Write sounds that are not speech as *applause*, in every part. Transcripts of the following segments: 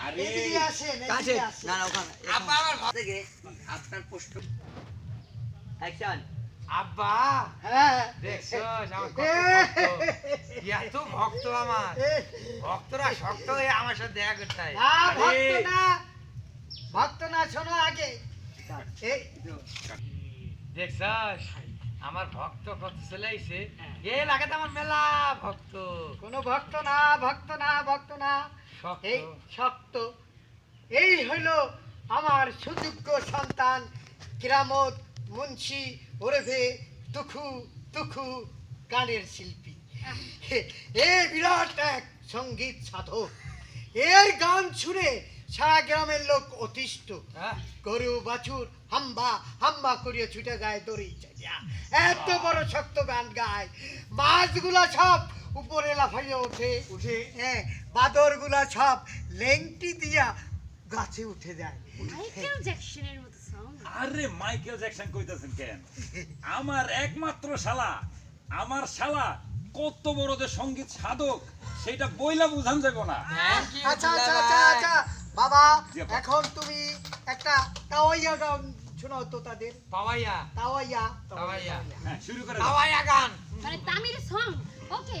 আরে কাছে। না না ওখানে আব্বা আমার ভক্ত। থেকে আপনার পোস্ট অ্যাকশন আব্বা হ্যাঁ। দেখছ আমার ভক্ত। *laughs* এত ভক্ত আমার। ভক্তরা শক্ত হয়ে আমার সাথে দেখা করতে হয় না ভক্ত না। ভক্ত না শোনো আগে। এই দেখছস আমার ভক্ত কত চলে আইছে। এ লাগাতে আমার মেলা ভক্ত। কোন ভক্ত না ভক্ত না ভক্ত না। এই শক্ত। এই হইল আমার সুযোগ্য সন্তান কিরামত মুন্সি ওরেভে তুখু তুখু গানের শিল্পী। এ বিরাট এক সংগীত সাধক। এর গান শুনে সারা গ্রামের লোক অতিষ্ঠ। হ্যাঁ? গরু বাছুর হাম্বা হাম্বা করিয়া ছুটে যায় দড়ি এত বড় শক্ত গান গায়। মাছগুলা সব উপরে লাফাইয়া ওঠে উঠে হ্যাঁ বাদরগুলা সব লেংটি দিয়া গাছে উঠে যায়। মাইকেল জ্যাকসনের মতো আরে মাইকেল জ্যাকসন কইতাছেন কেন? আমার একমাত্র শালা আমার শালা কত বড় যে সংগীত সাধক সেটা বইলা বুঝান যাব না। আচ্ছা আচ্ছা আচ্ছা আচ্ছা বাবা এখন তুমি একটা তাওয়াইয়া গান শোনাও তো তাদের। পাওয়াইয়া তাওয়াইয়া। তাওয়াইয়া। হ্যাঁ শুরু করে দাও। পাওয়াইয়া গান। মানে তামিল সং ওকে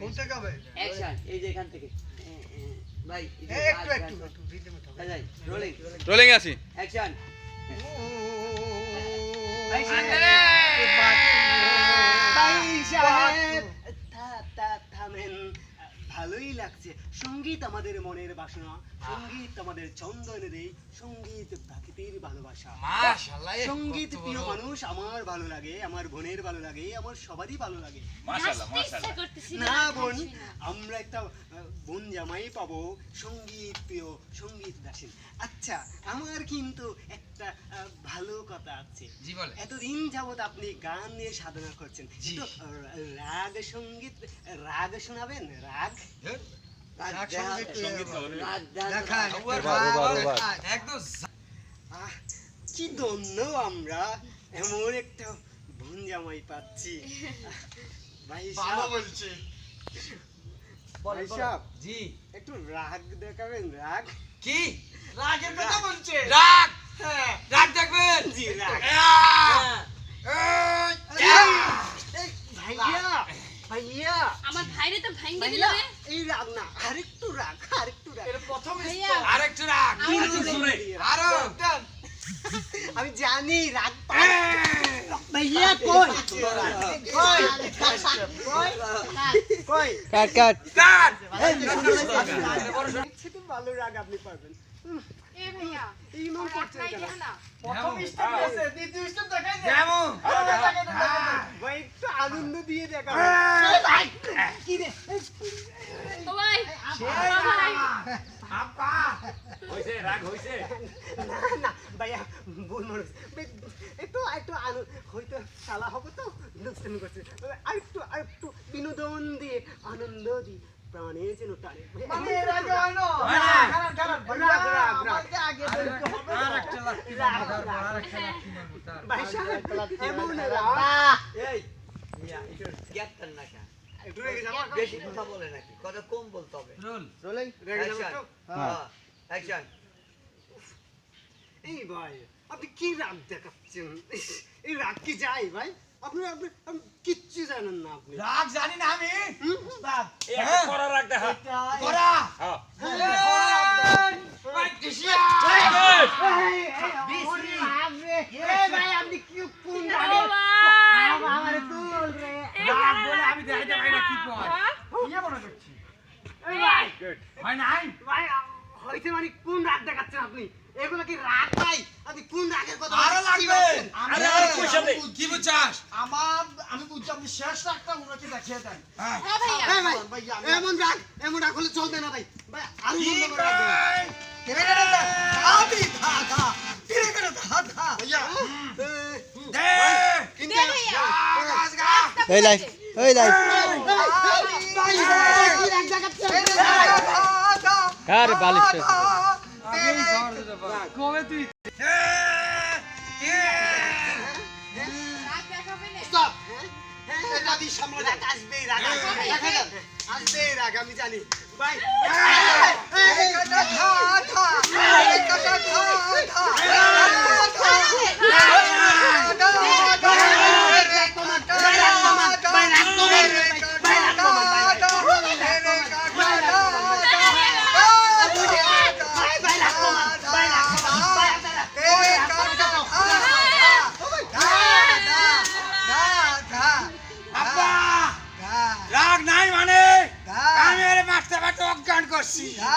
কোন থেকে হবে অ্যাকশন এই যে এখান থেকে ভাই একটু একটু রোলিং রোলিং আছি অ্যাকশন থামেন ভালোই লাগছে সংগীত আমাদের মনের বাসনা সংগীত আমাদের ছন্দ এনে দেয় সংগীত প্রাকৃতির ভালোবাসা। মাশাআল্লাহ সংগীত প্রিয় মানুষ আমার ভালো লাগে আমার বোনের ভালো লাগে আমার সবারই ভালো লাগে। মাশাআল্লাহ মাশাআল্লাহ। না বোন আমরা একটা বোন জামাই পাবো সংগীত প্রিয় সংগীত দাসী। আচ্ছা আমার কিন্তু একটা ভালো কথা আছে। জি বলে এতদিন যাবত আপনি গান নিয়ে সাধনা করছেন। রাগ সংগীত রাগ শোনাবেন? রাগ? কি দন্য আমরা। এমন একটা বোন জামাই পাচ্ছি। *laughs* ভাই বলছে। জি। একটু রাগ দেখাবেন রাগ? কি? রাগের কথা বলছে। রাগ? হ্যাঁ। রাগ দেখবেন। জি রাগ। ভাইয়া ভাইয়া। আমার ভাইরে তো ভাঙ্গে দিল ভাইয়া রে এই রাগ না আরেকটু রাগ আরেকটু রাগ এর প্রথম ভাইয়া আরেকটু রাগ আমার আচ্ছা, জোরে। আরও আমি জানি রাগ ভাইয়া কই? কই? কই? কই? কাট কাট। কাট! এই যে শুনুন, সেদিন ভালো রাগ আপনি পারবেন এ ভাইয়া এই মন করছেন নাই কেন দেখ না। প্রথম স্টেপ আছে দ্বিতীয় স্টেপ দেখাই যেমন ভাই একটু আনন্দ দিয়ে দেখা কি রে? ভাই আপা হইছে রাগ হইছে? না না ভাইয়া ভুল মানুষ। একটু একটু আনন্দ হয়তো শালা হবে তো লোকসান করছে। আরেকটু আরেকটু বিনোদন দিয়ে আনন্দ দিই প্রাণে যেন টানে। একটু একটু বেশি কথা বলে নাকি? কথা কম বলতে হবে। অ্যাকশন হ্যাঁ এই ভাই আপনি কি রাগ দেখাচ্ছেন এই রাগ কি যায় ভাই? আপনি আপনি আপনি কিচ্ছু জানেন না আপনি। রাগ জানি না আমি। উস্তাদ। একটা করা রাগ দেখা। করা হ্যাঁ। ভাই কৃষিয়া ভাই আপনি কি কোন ও রাগে? ভাই আমার তুল রে। রাগ বলে আমি দেখাইতে পারি না কি ইয়ে করছি ভাই। নাই? ভাই হয়েছে মানে কোন রাগ দেখাচ্ছেন আপনি এগুলো কি রাগ ভাই আপনি কোন রাগের কথা আরও লাগবে। আরে আর পয়সা দে কি বুঝছাস আমার আমি বুঝছি আপনি শেষ রাখটা উনাকে দেখিয়ে দেন হ্যাঁ হ্যাঁ ভাই, ভাইয়া, এমন রাগ এমন রাগ হলে চলবে না ভাই ভাই আরও সুন্দর করে। কই? কেনে কেনে দা আদি ধা ধা কেনে কেনে ধা ধা ভাইয়া দে দে ভাইয়া গাছ গা এই লাই এই লাই দেখা যাক। আসবেই রাগ আমি জানি ভাই আব্বা রাগ